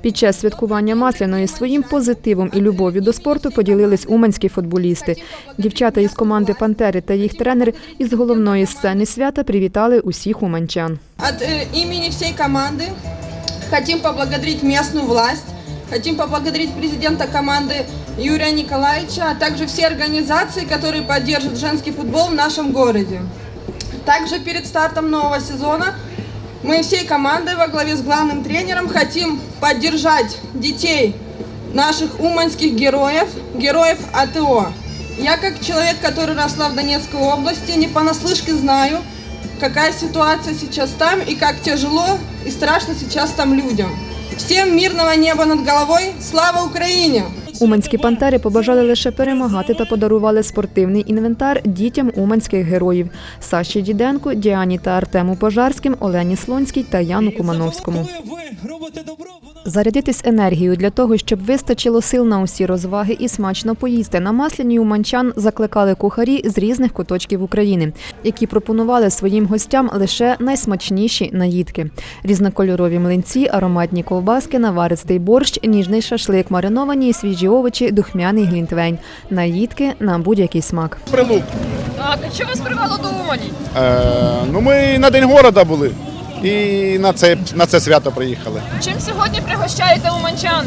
Під час святкування Масляної своїм позитивом і любов'ю до спорту поділились уманські футболісти. Дівчата із команди Пантери та їх тренер із головної сцени свята привітали усіх уманчан. От э, имени всей команды хотим поблагодарить местную власть, хотим поблагодарить президента команды Юрия Николаевича, а также все организации, которые поддерживают женский футбол в нашем городе. Также перед стартом нового сезона Мы всей командой во главе с главным тренером хотим поддержать детей наших уманских героев, героев АТО. Я как человек, который росла в Донецкой области, не понаслышке знаю, какая ситуация сейчас там и как тяжело и страшно сейчас там людям. Всем мирного неба над головой. Слава Украине! Уманські пантери побажали лише перемагати та подарували спортивний інвентар дітям уманських героїв Саші Діденко, Діані та Артему Пожарським, Олені Слонській та Яну Кумановському. Зарядитись енергією для того, щоб вистачило сил на усі розваги і смачно поїсти. На масляні уманчан закликали кухарі з різних куточків України, які пропонували своїм гостям лише найсмачніші наїдки: різнокольорові млинці, ароматні ковбаски, наваристий борщ, ніжний шашлик, мариновані і свіжі овочі, духмяний глінтвейн. Наїдки на будь-який смак. Прилук. Так, а що вас привело до Умані? Е, ну ми на День города були і на це, на це свято приїхали. Чим сьогодні пригощаєте уманчан?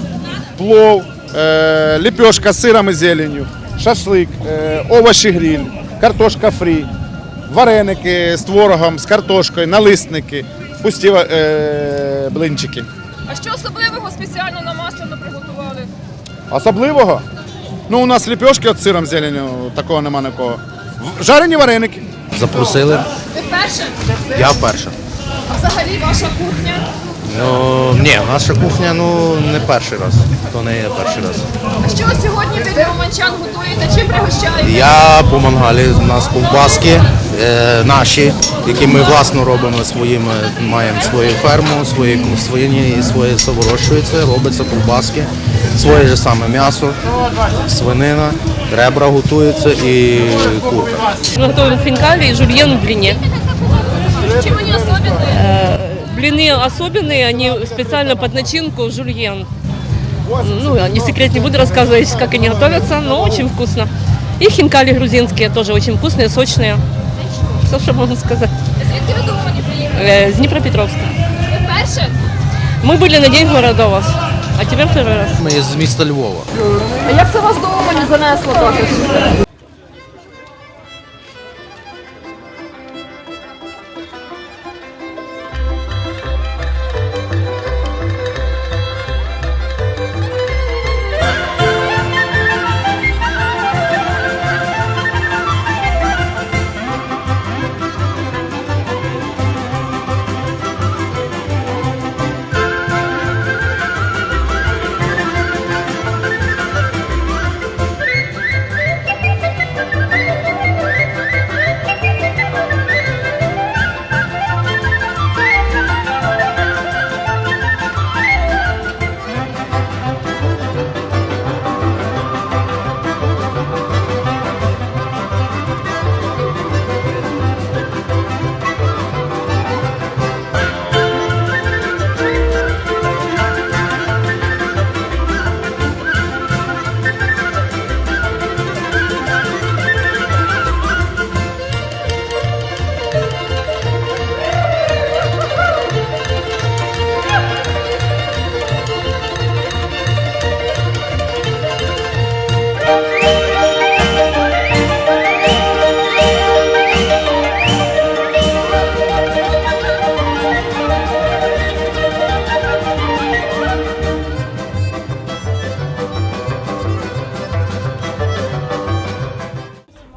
Плов, е, ліпешка з сиром і зеленню, шашлик, е, овочі гриль, картошка фрі, вареники з творогом, з картошкою, налисники, пусті е, блинчики. А що особливого спеціально на масляно приготували? Особливого? Ну, у нас ліпешки з сиром зеленю, такого нема нікого. Жарені вареники. Запросили. Ви перше? Я вперше. Взагалі ваша кухня? Ну ні, наша кухня ну не перший раз. То не є перший раз. А що сьогодні ви для уманчан готуєте? Чим пригощаєте? Я по мангалі у нас ковбаски е, наші, які ми власно робимо своїми, маємо свою ферму, свої свині і своє все вирощується, робиться ковбаски, своє ж саме м'ясо, свинина, ребра готуються і курка. Мы готовим хинкали и жульен в блине. Чим вони особливі? Блины особенные, они специально под начинку жульен. Ну, не секрет, не буду рассказывать, как они готовятся, но очень вкусно. И хинкали грузинские тоже очень вкусные, сочные. Все, что можно сказать. Звідки ви до Умані приїхали? Э, С Днепропетровска. Ви перше? Мы были на День города у вас, а теперь второй раз. Ми з міста Львова. А як це вас до Умані занесло також?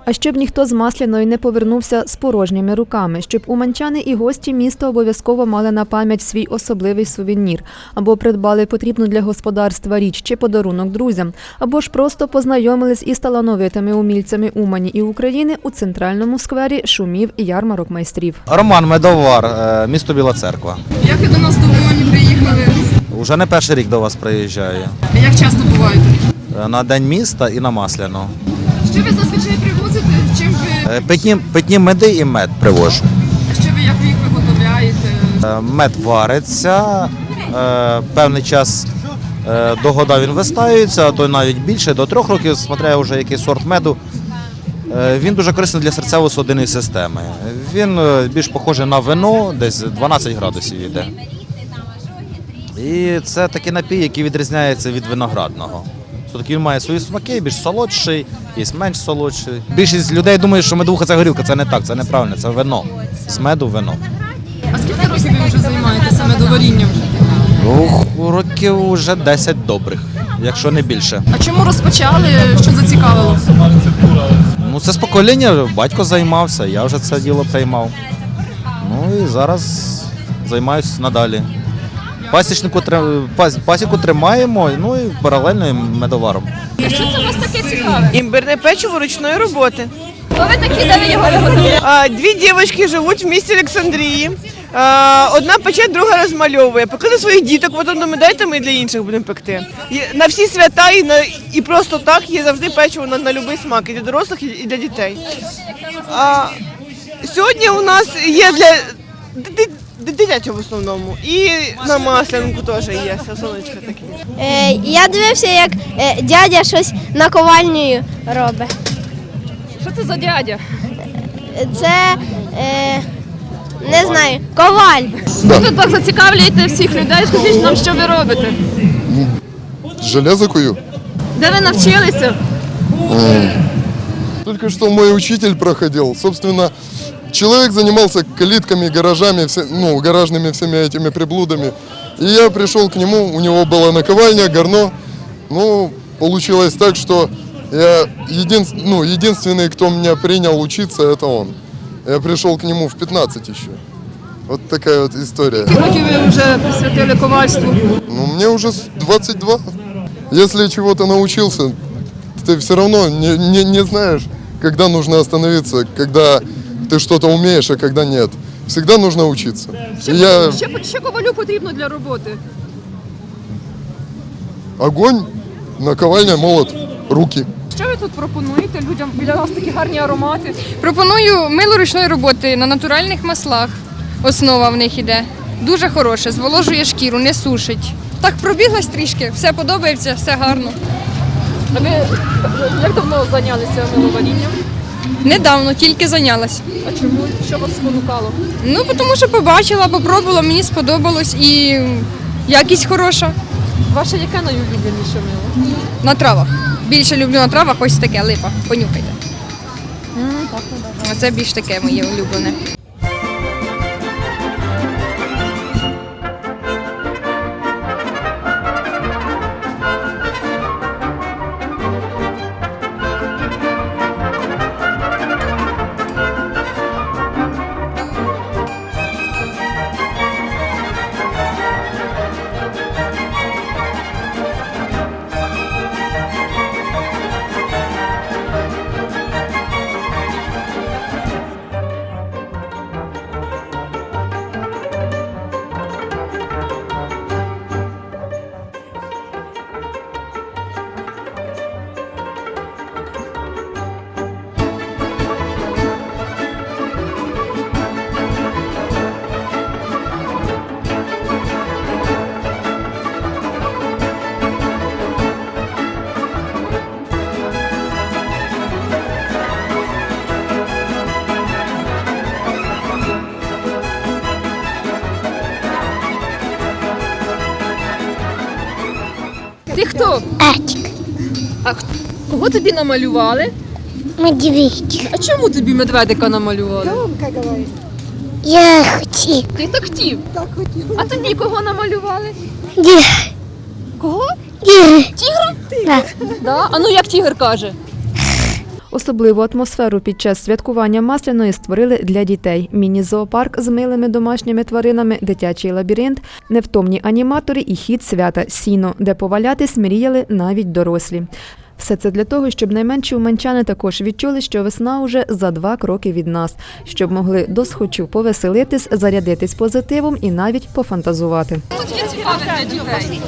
А щоб ніхто з масляною не повернувся з порожніми руками, щоб уманчани і гості міста обов'язково мали на пам'ять свій особливий сувенір, або придбали потрібну для господарства річ чи подарунок друзям, або ж просто познайомились із талановитими умільцями Умані і України у центральному сквері шумів і ярмарок майстрів. Роман Медовар, е, місто Біла Церква. Як ви до нас до Умані приїхали? Уже не перший рік до вас приїжджаю. Як часто буваєте? На День міста і на Масляну. Що ви зазвичай Питні, питні меди і мед привожу. що ви, як ви їх виготовляєте? Е, Мед вариться, е, певний час Е, До года він вистаюється, а то навіть більше, до трьох років, смотря вже який сорт меду. Е, Він дуже корисний для серцево-судинної системи. Він е, більш похожий на вино, десь 12 градусів йде. І це такий напій, який відрізняється від виноградного. Все-таки він має свої смаки, більш солодший, є менш солодший. Більшість людей думає, що медовуха це горілка. Це не так, це неправильно, це вино. З меду вино. А скільки років ви вже займаєтеся медоварінням? Ух, років вже 10 добрих, якщо не більше. А чому розпочали? Що зацікавило? Ну, це з покоління, батько займався, я вже це діло приймав. Ну і зараз займаюся надалі. Пасічнику пасіку тримаємо, ну і паралельно і медоваром. Що це у вас таке цікаве? Імбирне печиво ручної роботи. Ви такі, де його виготовляєте? Дві дівчатки живуть в місті Олександрії. А, Одна пече, друга розмальовує. Поки для своїх діток, потім думаю, дайте ми для інших будемо пекти. І на всі свята і, на, і просто так є завжди печиво на, на будь-який смак, і для дорослих, і і для дітей. А, сьогодні у нас є для ди- ди- в основному. І на маслянку теж є, сонечка такі. Е, я дивився, як е, дядя щось наковальнею робить. Що це за дядя? Це е, не знаю, коваль. Ви тут так зацікавлюєте всіх людей. Скажіть нам, що ви робите? Железо кую. Де ви навчилися? Только что мой учитель проходил. Собственно, человек занимался калитками, гаражами, все, ну, гаражными всеми этими приблудами. И я пришел к нему, у него была наковальня, горно. Ну, получилось так, что я един, ну, единственный, кто меня принял учиться, это он. Я пришел к нему в 15 еще. Вот такая вот история. Років ви вже присвятили ковальству. Ну, мне уже с 22. Если чего-то научился, ты все равно не, не, не знаешь, когда нужно остановиться, когда ты что-то умеешь, а когда нет. Всегда нужно учиться. И я Що, що ковалю потрібно для роботи? огонь, наковальня, молот, руки. Що ви тут пропонуєте людям? Біля вас такі гарні аромати. Пропоную мило ручної роботи на натуральних маслах. Основа в них іде. Дуже хороше, зволожує шкіру, не сушить. Так пробіглась трішки, все подобається, все гарно. А ви як давно зайнялися миловарінням? Недавно тільки зайнялась. А чому? Що вас спонукало? Ну, тому що побачила, попробувала, мені сподобалось і якість хороша Ваше яке найулюбленіше мило? на травах. Більше люблю на травах, ось таке липа. Понюхайте. А це більш таке моє улюблене. Ти хто? Атік, А хто- кого тобі намалювали? медведь. А чому тобі медведика намалювали? Я хотів. Ти так хотів? Так хотів. А тобі кого намалювали? Ді. Кого? Ді. Да. Да? А ну як тігр каже? Особливу атмосферу під час святкування масляної створили для дітей. Міні-зоопарк з милими домашніми тваринами, дитячий лабіринт, невтомні аніматори і хід свята Сіно, де повалятись мріяли навіть дорослі. Все це для того, щоб найменші уманчани також відчули, що весна уже за два кроки від нас, щоб могли досхочу повеселитись, зарядитись позитивом і навіть пофантазувати. Тут є цікаве для дітей.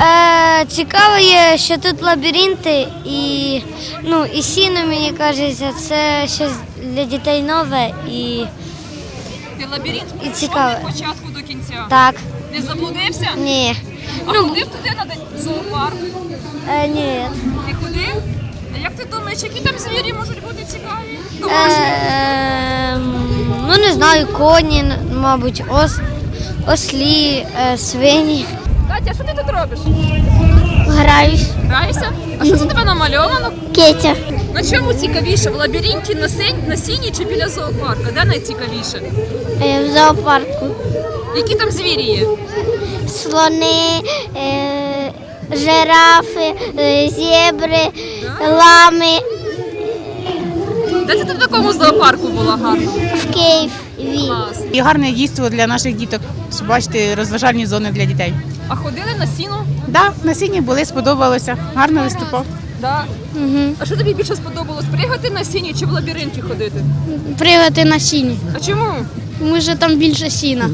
Е, цікаво є, що тут лабіринти і, ну, і сіно, мені кажеться, це щось для дітей нове і Ти лабіринт І цікаве. від початку до кінця. так, Не заблудився? ні. А ходив туди на день зоопарк? Е, ні. Не як ти думаєш, які там звірі можуть бути цікаві? Е, ну не знаю, коні, мабуть, ос, ослі, е, свині. Катя, що ти тут робиш? Граюсь. Граєшся? А що це тебе намальовано? Кетя. На чому цікавіше? В лабіринті на, на сіні чи біля зоопарка? Де найцікавіше? Е, в зоопарку. Які там звірі є? Слони, е, жирафи, е, зебри, лами Де це ти в такому зоопарку була гарно? в Києві. І гарне дійство для наших діток, щоб бачити розважальні зони для дітей. А ходили на сіну? Да, на сіні були, сподобалося. Гарно виступав. Да. Угу. А що тобі більше сподобалось? Пригати на сіні чи в лабіринті ходити? Пригати на сіні. А чому? Тому що там більше сіна.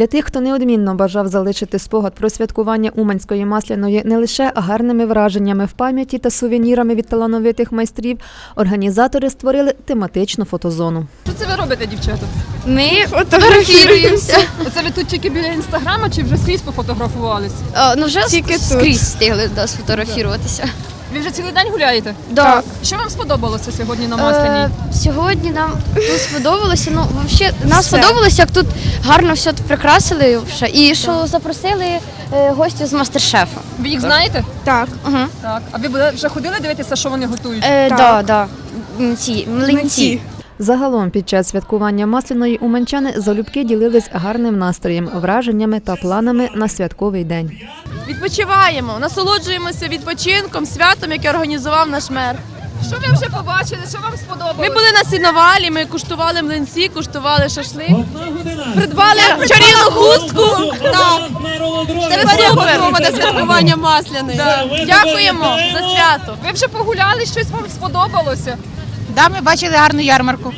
Для тих, хто неодмінно бажав залишити спогад про святкування Уманської масляної не лише гарними враженнями в пам'яті та сувенірами від талановитих майстрів, організатори створили тематичну фотозону. Що це ви робите, дівчата? Ми фотографіруємося. Оце ви тут тільки біля інстаграма чи вже скрізь пофотографувались? Ну вже тільки скрізь встигли да, сфотографіруватися. Ви вже цілий день гуляєте? Так. Що вам сподобалося сьогодні на масляній? Е, сьогодні нам тут сподобалося. Ну, взагалі, нам Все. сподобалося, як тут гарно все тут прикрасили. вже, І що запросили е, гостів з мастер-шефа. Ви їх знаєте? Так. Угу. Так. А ви були- вже ходили дивитися, що вони готують? Е, да, да. М, Ці млинці. Загалом під час святкування масляної уманчани залюбки ділились гарним настроєм, враженнями та планами на святковий день. Відпочиваємо, насолоджуємося відпочинком, святом, яке організував наш мер. Що ви вже побачили? Що вам сподобалось? Ми були на сіновалі, ми куштували млинці, куштували шашлик. Придбали чарівну хустку. Так. Це святкування масляної. Дякуємо за свято. Ви вже погуляли, щось вам сподобалося? Да, ми бачили гарну ярмарку.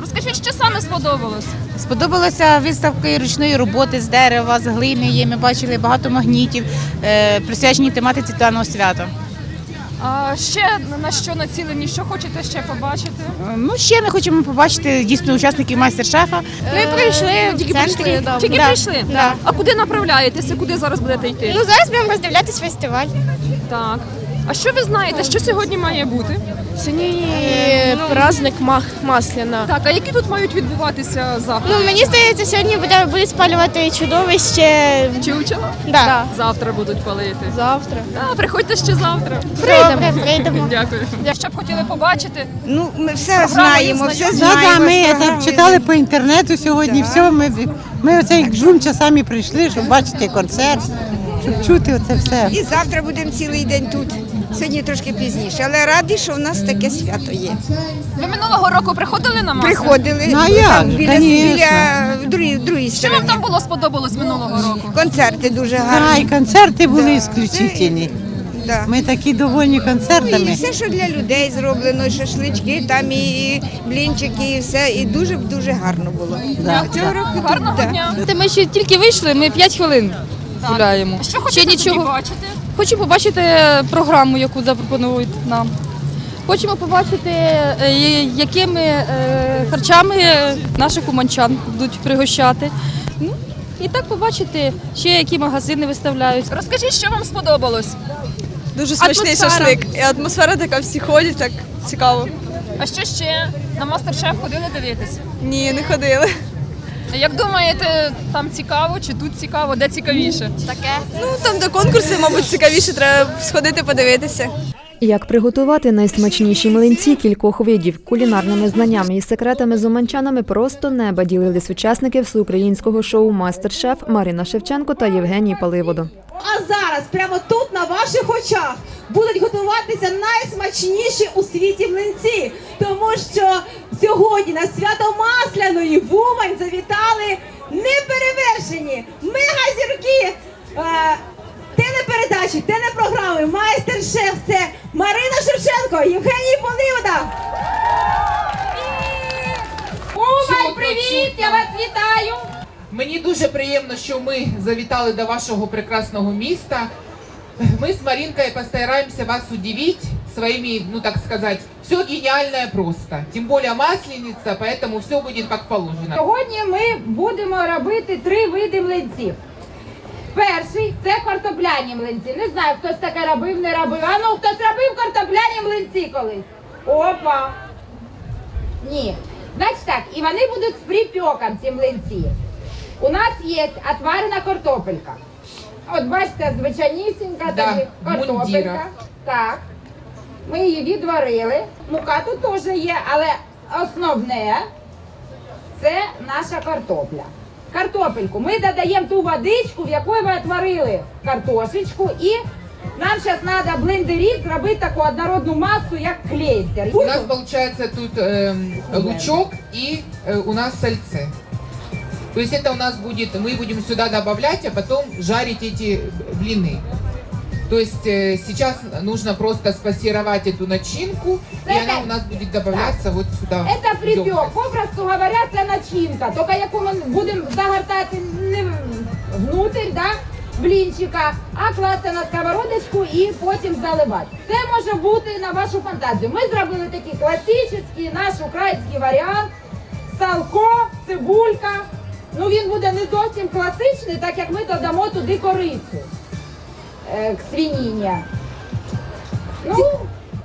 Розкажіть, що саме сподобалось? Сподобалося виставки ручної роботи з дерева, з глини. Є. Ми бачили багато магнітів, е, присвячені тематиці даного свята. А ще на що націлені? Що хочете ще побачити? Е, Ну, ще ми хочемо побачити дійсно учасників майстер-шефа. Ми прийшли Тільки прийшли? Да. Тільки Да. прийшли? Да. А куди направляєтеся? Куди зараз будете йти? Ну, зараз будемо роздивлятись фестиваль. Так. А що ви знаєте, що сьогодні має бути? Сьогодні праздник масляна. Так, а які тут мають відбуватися заходи? Ну, мені здається, сьогодні буде, будуть спалювати чудовище. Чучело? Да. Завтра будуть палити. Завтра. А, приходьте ще завтра. Прийдемо. Прийдемо. Дякую. Що б хотіли побачити? Ну, ми все Програми знаємо, все. Да, да, ми там читали по інтернету сьогодні. Все, ми, ми оцей двом часами прийшли, щоб бачити концерт, щоб чути оце все. І завтра будемо цілий день тут. Сьогодні трошки пізніше, але раді, що в нас таке свято є. Ви минулого року приходили на масляну? Приходили Ну, а ну, як там же, біля, конечно. біля в другій, в другій Що вам стороні. там було сподобалось минулого року? Концерти дуже Да, гарні. і концерти були Да, ісключительні. Да. Ми такі довольні Ну, і концертами. все, що для людей зроблено, і шашлички, там і блінчики, і все. І дуже дуже гарно було. Да, Цього да. року тут, Гарного да. дня. Ми ще тільки вийшли, ми 5 хвилин гуляємо. А що хочете Ще тоді нічого. бачити? Хочу побачити програму, яку запропонують нам. Хочемо побачити, е, якими е, харчами наших уманчан будуть пригощати. Ну, і так побачити ще які магазини виставляють. Розкажіть, що вам сподобалось? Дуже смачний шашлик. І атмосфера така, всі ходять, так цікаво. А що ще? На мастер-шеф ходили дивитись? Ні, не ходили. Як думаєте, там цікаво чи тут цікаво, де цікавіше? Таке. Ну, там, де конкурси, мабуть, цікавіше, треба сходити подивитися. Як приготувати найсмачніші млинці кількох видів кулінарними знаннями і секретами з уманчанами просто неба ділились учасники всеукраїнського шоу Мастер-шеф Марина Шевченко та Євгеній Паливодо. А зараз, прямо тут, на ваших очах, будуть готуватися найсмачніші у світі млинці, тому що сьогодні на свято Масляної в Умань завітали неперевершені мегазірки е, телепередачі, телепрограми Майстер-шеф. Це Марина Шевченко, Євгеній Поливода. Умань, привіт! Я вас вітаю! Мені дуже приємно, що ми завітали до вашого прекрасного міста. Мы с Маринкой постараемся вас удивить своими, ну так сказать, все гениальное просто. Тем более масленица, поэтому все будет как положено. Сьогодні ми будемо робити три види млинців. Перший це картопляні млинці. Не знаю, хтось таке робив, не робив. А ну хтось робив картопляні млинці колись. Опа. Ні. Значить так, і вони будуть з припеком, ці млинці. У нас є отварена картопелька. От бачите, звичайнісінька Да, картопелька. мундірах. Так. Ми її відварили. Мука тут теж є, але основне це наша картопля. Картопельку ми додаємо ту водичку, в якої ви отварили картошечку, і нам зараз треба блендері зробити таку однородну масу, як клейстер. У нас получается тут эм, лучок и э, у нас сальце. То есть это у нас будет, мы будем сюда добавлять, а потом жарить эти блины. То есть э, сейчас нужно просто спассировать эту начинку, и Это- она у нас будет добавляться вот сюда. Це в припек, емкость. попросту говоря, це начинка. Тільки яку ми будемо загортати не внутрь, да, блінчика, а класти на сковородочку і потім заливати. Це може бути на вашу фантазію. Ми зробили такий класичний наш український варіант. Салко, цибулька. Ну він буде не зовсім класичний, так як ми додамо туди корицю е, к свиніні. Ну,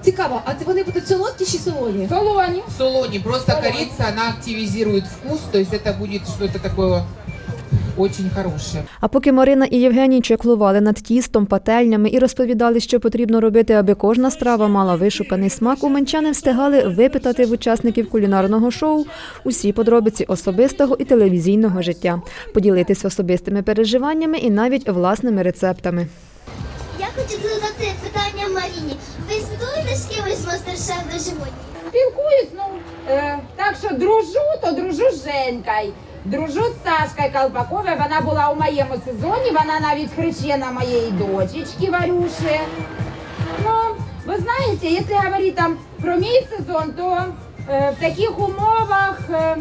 Цікаво, а це вони будуть солодкі чи солоні? солоні. Солони, просто корица, она активизирует вкус, то есть это будет что-то такое очень хорошее. А поки Марина і Євгеній чеклували над тістом, пательнями і розповідали, що потрібно робити, аби кожна страва мала вишуканий смак, уманчани встигали випитати в учасників кулінарного шоу усі подробиці особистого і телевізійного життя, поділитись особистими переживаннями і навіть власними рецептами. Хочу задати питання Маріні. Ви спілкуєтесь з кимось з мастер-шеф до сьогодні? Спілкуюсь, ну е, так що дружу, то дружу з Женькою. Дружу з Сашкою Колпаковою. Вона була у моєму сезоні. Вона навіть хрещена моєї дочечки Варюші. Ну, ви знаєте, якщо говорити там про мій сезон, то е, в таких умовах е,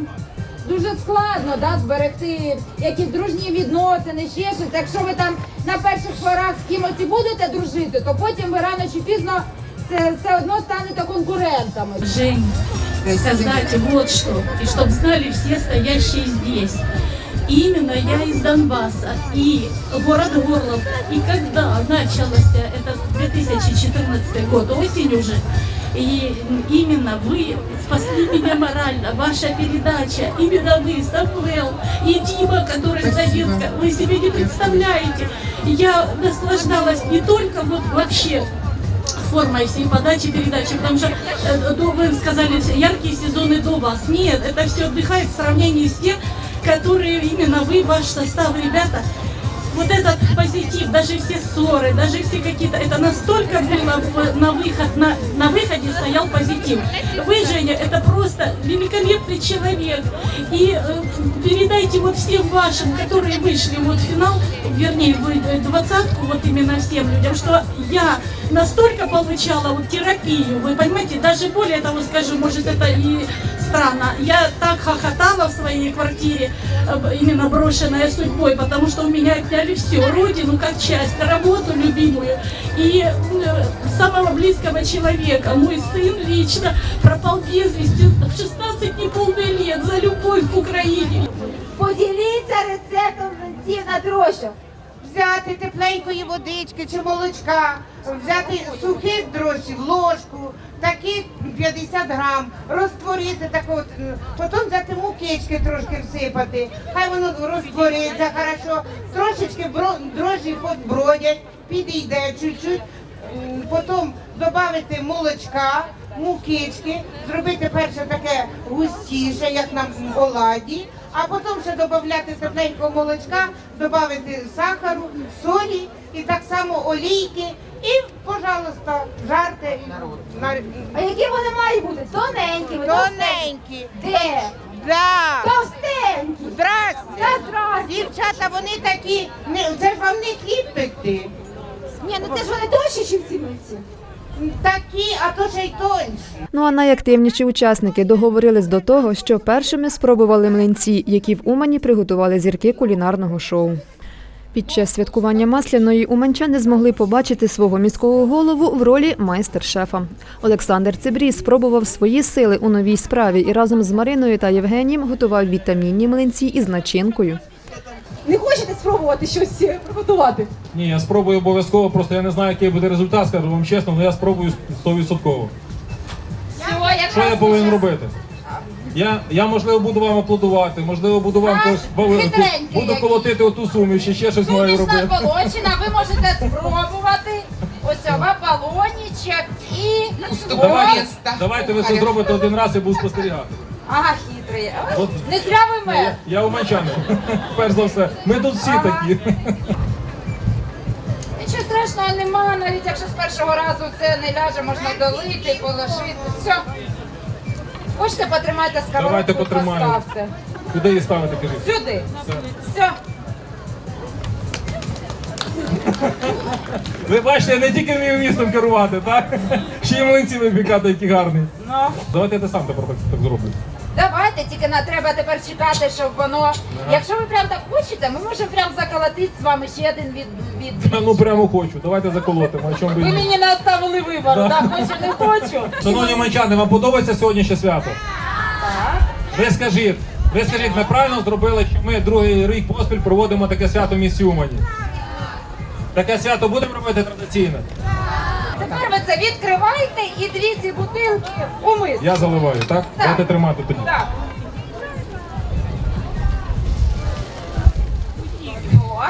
дуже складно да, зберегти якісь дружні відносини, ще щось. Якщо ви там на перших порах з кимось і будете дружити, то потім ви рано чи пізно все, все одно станете конкурентами. Жень, сказать вот что, и чтобы знали все стоящие здесь. Именно я из Донбасса и город Горлов. И когда начался этот 2014 год, осень уже, и именно вы спасли меня морально, ваша передача, именно вы, Самвел и Дима, который с Донецка, вы себе не представляете. Я наслаждалась не только вот вообще формой всей подачи передачи, потому что э, вы сказали, яркие сезоны до вас. Нет, это все отдыхает в сравнении с тем, которые именно вы, ваш состав, ребята. Вот этот позитив, даже все ссоры, даже все какие-то, это настолько было на выход, на, на выходе стоял позитив. Вы, Женя, это просто великолепный человек. И э, передайте вот всем вашим, которые вышли вот в финал, вернее, в э, двадцатку, вот именно всем людям, что я настолько получала вот терапию, вы понимаете, даже более того скажу, может это и странно, я так хохотала в своей квартире, э, именно брошенная судьбой, потому что у меня отняли все, родину как часть, работу любимую и э, самого близкого человека, мой сын лично пропал без вести в 16 неполных лет за любовь к Украине. Поділіться рецептом млинців на трощах. Взяти тепленької водички чи молочка, взяти сухих дрожжів, ложку, таких 50 грам, розтворити так от, потім взяти мукички трошки всипати, хай воно розтвориться хорошо, трошечки дрожжі подбродять, підійде чуть-чуть, потім додати молочка, мукички, зробити перше таке густіше, як на оладі, а потім ще додати тепленького молочка, додати сахару, солі і так само олійки. І, пожалуйста, жарте. А які вони мають бути? Тоненькі, Тоненькі. Де? Да. Товстенькі. Здрасте. Та здрасте. Дівчата, вони такі, не, це ж вам не хліб пекти. Ні, ну це ж вони тонші, ніж ці митці. Такі, а то ще й тонші. Ну а найактивніші учасники договорились до того, що першими спробували млинці, які в Умані приготували зірки кулінарного шоу. Під час святкування масляної уманчани змогли побачити свого міського голову в ролі майстер-шефа. Олександр Цибрій спробував свої сили у новій справі і разом з Мариною та Євгенієм готував вітамінні млинці із начинкою. Не хочете спробувати щось е, приготувати? Ні, я спробую обов'язково, просто я не знаю, який буде результат, скажу вам чесно, але я спробую 100%. Що я повинен робити? Я, я можливо буду вам аплодувати, можливо буду вам когось буду який. колотити оту суму, ще ще щось маю Сумішна робити. полончина, ви можете спробувати. Ось ова полонічок і... Давайте, давайте ви це зробите один раз і буду спостерігати. Ага, хитрий. От. Не зря ви мер. Я уманчанин, перш за все. Ми тут всі такі. Нічого страшного нема, навіть якщо з першого разу це не ляже, можна долити, положити. Все. Хочете потримайте сковородку, Давайте потримаємо. поставте. Куди її ставити, кажіть? Сюди. Все. Все. Ви бачите, я не тільки вмію містом керувати, так? Ще й млинці випікати, які гарні. Ну. Давайте я те сам тепер так, так зроблю. Давайте, тільки на треба тепер чекати, щоб воно. Якщо ви прям так хочете, ми можемо прям заколотити з вами ще один від. від... Ну прямо хочу. Давайте заколотимо. А чому Ви ні? мені не оставили вибору, Да. так, хочу, не хочу. Шановні манчани, вам подобається сьогоднішнє свято? Ви скажіть, ви скажіть, ми правильно зробили, що ми другий рік поспіль проводимо таке свято в місті Умані? Таке свято будемо робити традиційне? Тепер ви це відкривайте і дві ці бутилки у мис. Я заливаю, так? Давайте тримати тоді. Так.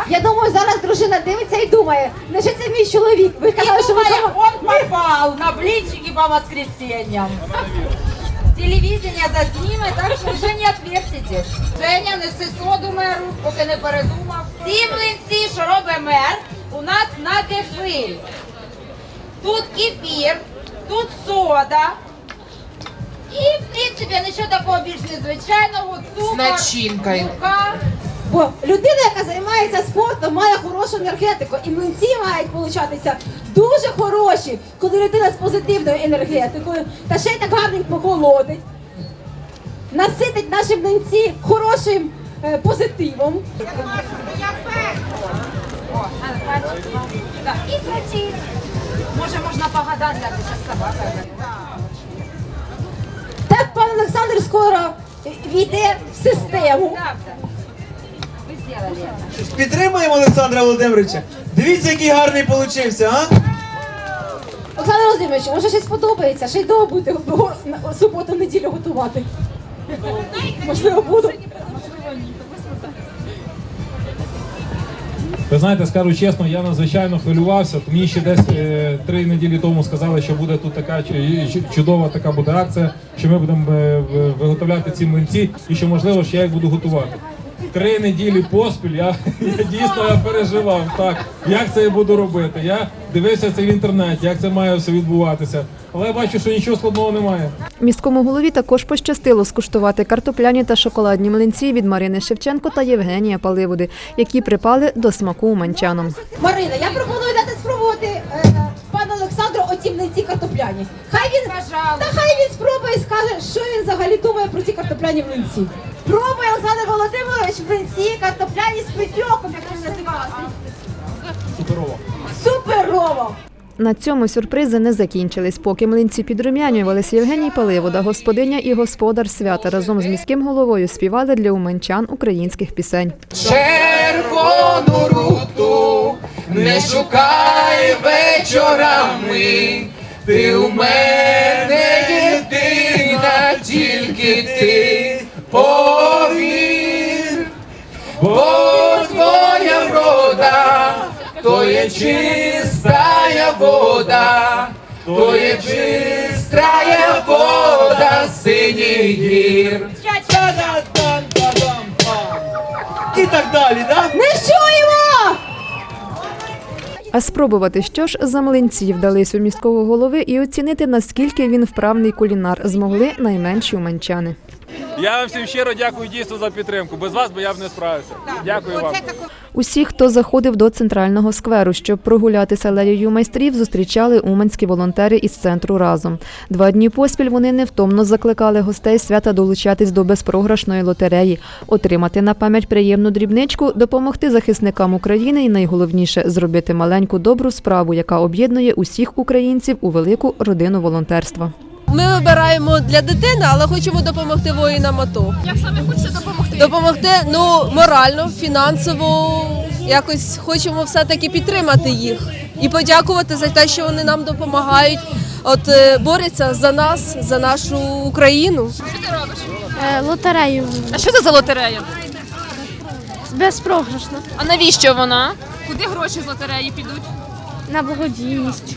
Я думаю, зараз дружина дивиться і думає, не що це мій чоловік. Ви казали, що ви думає, дома- он попал на блинчики по воскресеньям. Телевидение засніме, так що вже не отвертитесь. Женя, неси соду меру, поки не передумав. Ці млинці, що робить мер, у нас на кефирі. Тут кефір, тут сода. І, в принципі, нічого такого більш незвичайного. Цукор, З начинкою. мука. Бо людина, яка займається спортом, має хорошу енергетику, і млинці мають получатися дуже хороші, коли людина з позитивною енергетикою, та ще й так гарно їх поколотить, наситить наші млинці хорошим е, позитивом. О, а, бачите? Так, І крутіть. Може, можна погадати, як зараз собака. Так пан Олександр скоро війде в систему. Підтримуємо Олександра Володимировича. Дивіться, який гарний получився, а? Олександр Володимирович, може щось подобається, ще й дома будете суботу, неділю готувати. Можливо, буду. Ви знаєте, скажу чесно, я надзвичайно хвилювався. Мені ще десь е, три неділі тому сказали, що буде тут така чу- чу- чудова така буде акція, що ми будемо е, виготовляти ці млинці і що можливо ще я їх буду готувати. Три неділі поспіль я, я дійсно я переживав, так, як це я буду робити. Я дивився це в інтернеті, як це має все відбуватися. Але я бачу, що нічого складного немає. Міському голові також пощастило скуштувати картопляні та шоколадні млинці від Марини Шевченко та Євгенія Паливоди, які припали до смаку уманчанам. Марина, я пропоную дати спробувати е, пану Олександру оці млинці картопляні. Хай він та хай він спробує і скаже, що він взагалі думає про ці картопляні млинці. Пробує Олександр Володимирович млинці картопляні з петьоком, як вони називалися. Суперово. Суперово! На цьому сюрпризи не закінчились. Поки млинці підрумянювались, Євгеній Паливода, господиня і господар свята разом з міським головою співали для уманчан українських пісень. Червону руту не шукай вечорами. Ти у мене єдина, тільки ти бо твоя врода, то є чистая вода, то є чистая вода синіх гір. І так далі, да? Ми чуємо! А спробувати, що ж за млинці вдались у міського голови і оцінити, наскільки він вправний кулінар, змогли найменші уманчани. Я вам всім щиро дякую дійсно за підтримку. Без вас би я б не справився. Дякую вам. Усі, хто заходив до центрального скверу, щоб прогулятися алеєю майстрів, зустрічали уманські волонтери із центру разом. Два дні поспіль вони невтомно закликали гостей свята долучатись до безпрограшної лотереї, отримати на пам'ять приємну дрібничку, допомогти захисникам України і найголовніше зробити маленьку добру справу, яка об'єднує усіх українців у велику родину волонтерства. Ми вибираємо для дитини, але хочемо допомогти воїнам АТО. Як саме хочете допомогти? Допомогти ну морально, фінансово. Якось хочемо все-таки підтримати їх і подякувати за те, що вони нам допомагають. От е, борються за нас, за нашу Україну. Що ти робиш? Лотерею А що це за лотерея? безпрограшно А навіщо вона? Куди гроші з лотереї підуть? на благодійність.